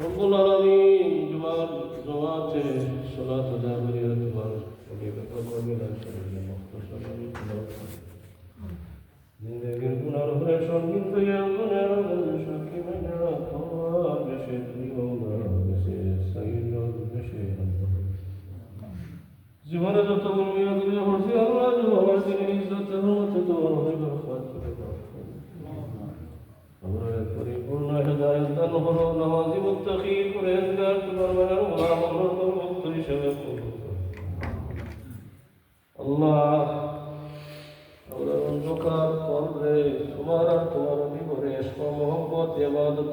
رب العالمين جوار جوات صلاة دا بريرة جوار حبيب قبر من الشرين مختصر زندگی گناه را شنگین تو یا گناه را بزشن که من را خواب بشه دیوم را بشه سیر را بشه زمان دو تقومی আমরা পরিপূর্ণ হেদায়ত দান হলো নামাজি মুত্তাকি পরহেজগার তোমার মায়ের গোলাম আমরা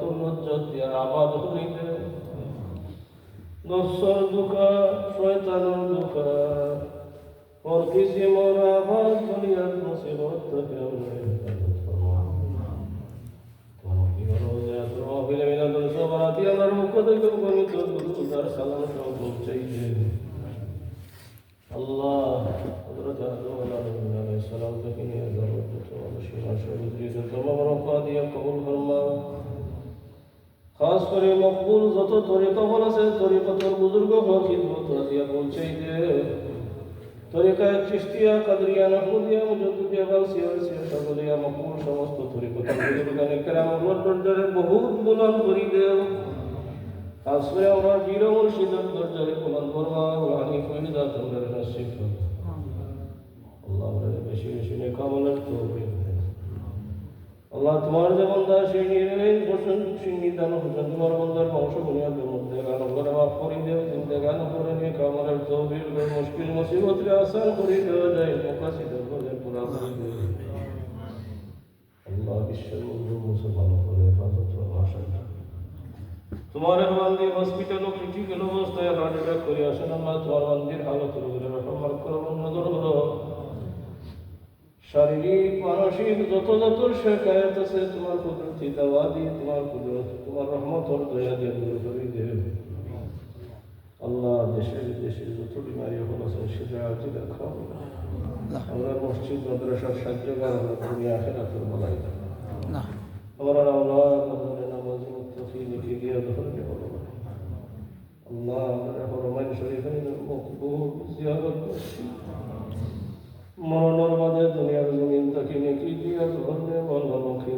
তোর আবাদ হইতে নফসর দুঃখা শয়তানের দুঃখা وارقسم رافات اليقص والتكامل খাস করে মকবুল যত তরিকা বলেছে তরিকতর বুজুর্গ বা খিদমত রাজিয়া তরিকা চিস্তিয়া কাদরিয়া সাগলিয়া মকবুল সমস্ত আল্লাহর দরজারে বহুত বুলন্দ করি দেও। খাস করে আমরা বীর মুর্শিদের দরজারে বুলন্দ করবা ওয়ানি ফয়দা তোমরা নসিব করো আল্লাহ আমরা বেশি বেশি নেকামলের তৌফিক আল্লাহ তোমার যে বন্ধা, সেই মধ্যে আসান করি দেওয়া যায় প্রকাশিত করে পুরা আল্লাহ বিশ্বের মধ্যে মুসলমান করে হেফাজত ও তোমার বান্দি হসপিটাল ও ক্রিটিক্যাল অবস্থায় হার্ট অ্যাটাক করে আসেন আল্লাহ তোমার বান্দির হালত রোগের রহমান করো নজর করো শারীরিক মানসিক যত যত শেখায়ত আছে তোমার কুদরতি দাওয়া দিয়ে তোমার কুদরত তোমার রহমতর দয়া দিয়ে দূর করে দেব। আল্লাহ দেশে বিদেশে যত হল আজি দেখাও আমরা মসজিদ মাদ্রাসার সাহায্যকার আমরা তুমি আখেরাতের বলাই আমরা আল্লাহ আমাদের নামাজি মুক্তি লিখে দিয়ে ধরে বলো। আল্লাহ আমরা হরমাইন শরীফের মকবুল জিয়ারত করছি। মরণের মাঝে দুনিয়ার জমিন তাকে নেকি দিয়া বল মুখে